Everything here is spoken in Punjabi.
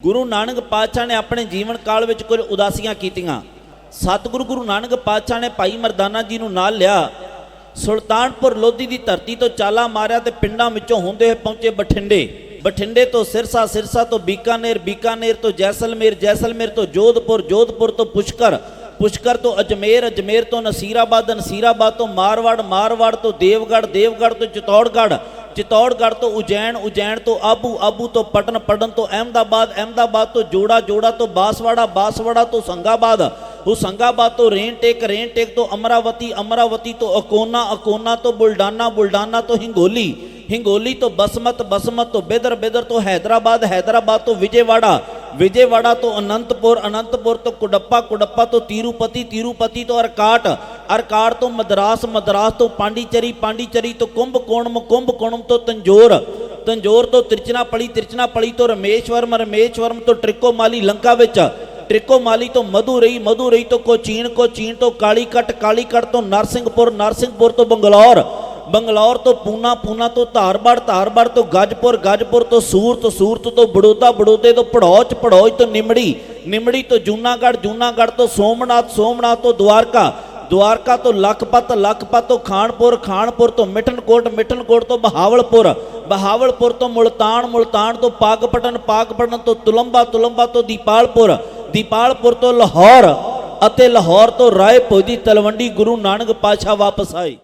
ਗੁਰੂ ਨਾਨਕ ਪਾਤਸ਼ਾਹ ਨੇ ਆਪਣੇ ਜੀਵਨ ਕਾਲ ਵਿੱਚ ਕੁਝ ਉਦਾਸੀਆਂ ਕੀਤੀਆਂ। ਸਤਿਗੁਰੂ ਗੁਰੂ ਨਾਨਕ ਪਾਤਸ਼ਾਹ ਨੇ ਭਾਈ ਮਰਦਾਨਾ ਜੀ ਨੂੰ ਨਾਲ ਲਿਆ। ਸੁਲਤਾਨਪੁਰ ਲੋਧੀ ਦੀ ਧਰਤੀ ਤੋਂ ਚਾਲਾ ਮਾਰਿਆ ਤੇ ਪਿੰਡਾਂ ਵਿੱਚੋਂ ਹੁੰਦੇ ਹੋਏ ਪਹੁੰਚੇ ਬਠਿੰਡੇ। ਬਠਿੰਡੇ ਤੋਂ ਸਿਰਸਾ ਸਿਰਸਾ ਤੋਂ ਬੀਕਾਨੇਰ ਬੀਕਾਨੇਰ ਤੋਂ ਜੈਸਲਮੇਰ ਜੈਸਲਮੇਰ ਤੋਂ ਜੋਧਪੁਰ ਜੋਧਪੁਰ ਤੋਂ ਪੁਸ਼ਕਰ ਪੁਸ਼ਕਰ ਤੋਂ ਅਜਮੇਰ ਅਜਮੇਰ ਤੋਂ ਨਸੀਰਾਬਾਦ ਨਸੀਰਾਬਾਦ ਤੋਂ ਮਾਰਵਾੜ ਮਾਰਵਾੜ ਤੋਂ ਦੇਵਗੜ ਦੇਵਗੜ ਤੋਂ ਚਿਤੌੜਗੜ चित्तौड़गढ़ तो उज्जैन उज्जैन तो आबू आबू तो पटन पटन तो अहमदाबाद अहमदाबाद तो जोड़ा जोड़ा तो बांसवाड़ा बांसवाड़ा तो संगाबाद होशंगाबाद तो रेन टेक रेन टेक तो अमरावती अमरावती तो अकोना अकोना तो बुलडाना बुलडाना तो हिंगोली हिंगोली तो बसमत बसमत तो बेदर बेदर तो हैदराबाद हैदराबाद तो विजयवाड़ा विजयवाड़ा तो अनंतपुर अनंतपुर तो कुडप्पा कुडप्पा तो तिरुपति तिरुपति तो अरकाट ਅਰਕਾਟ ਤੋਂ ਮਦਰਾਸ ਮਦਰਾਸ ਤੋਂ ਪਾਂਡੀਚਰੀ ਪਾਂਡੀਚਰੀ ਤੋਂ ਕੁੰਭਕੋਣਮ ਕੁੰਭਕੋਣਮ ਤੋਂ ਤੰਜੋਰ ਤੰਜੋਰ ਤੋਂ ਤਿਰਚਨਾਪਲੀ ਤਿਰਚਨਾਪਲੀ ਤੋਂ ਰਮੇਸ਼ਵਰਮ ਰਮੇਸ਼ਵਰਮ ਤੋਂ ਟ੍ਰਿਕੋਮਾਲੀ ਲੰਕਾ ਵਿੱਚ, ਟ੍ਰਿਕੋਮਾਲੀ ਤੋਂ ਮਧੂਰਈ ਮਧੂਰਈ ਤੋਂ ਕੋਚੀਨ ਕੋਚੀਨ ਤੋਂ ਕਾਲੀਕਟ ਕਾਲੀਕਟ ਤੋਂ ਨਰਸਿੰਘਪੁਰ ਨਰਸਿੰਘਪੁਰ ਤੋਂ ਬੰਗਲੌਰ ਬੰਗਲੌਰ ਤੋਂ ਪੂਨਾ ਪੂਨਾ ਤੋਂ ਧਾਰਬੜ ਧਾਰਬੜ ਤੋਂ ਗੱਜਪੁਰ ਗੱਜਪੁਰ ਤੋਂ ਸੂਰਤ ਸੂਰਤ ਤੋਂ ਬੜੋਦਾ, ਬੜੋਦੇ ਤੋਂ ਪੜੌਚ ਪੜੌਚ ਤੋਂ ਨਿਮੜੀ ਨਿਮੜੀ ਤੋਂ ਜੂਨਾਗੜ ਜੂਨਾਗੜ ਤੋਂ ਸੋਮਨਾਥ ਸੋਮਨਾਥ ਤੋਂ ਦੁਆਰਕਾ ਦਵਾਰਕਾ ਤੋਂ ਲਖਪਤ ਲਖਪਤ ਤੋਂ ਖਾਨਪੁਰ ਖਾਨਪੁਰ ਤੋਂ ਮਿਠਨਕੋਟ ਮਿਠਨਕੋਟ ਤੋਂ ਬਹਾਵਲਪੁਰ ਬਹਾਵਲਪੁਰ ਤੋਂ ਮੁਲਤਾਨ ਮੁਲਤਾਨ ਤੋਂ ਪਾਗਪਟਨ ਪਾਗਪਟਨ ਤੋਂ ਤੁਲੰਬਾ ਤੁਲੰਬਾ ਤੋਂ ਦੀਪਾਲਪੁਰ ਦੀਪਾਲਪੁਰ ਤੋਂ ਲਾਹੌਰ ਅਤੇ ਲਾਹੌਰ ਤੋਂ ਰਾਏਪੁਰ ਦੀ ਤਲਵੰਡੀ ਗੁਰੂ ਨਾਨਕ ਪਾਤਸ਼ਾਹ ਵਾਪਸ ਆਏ।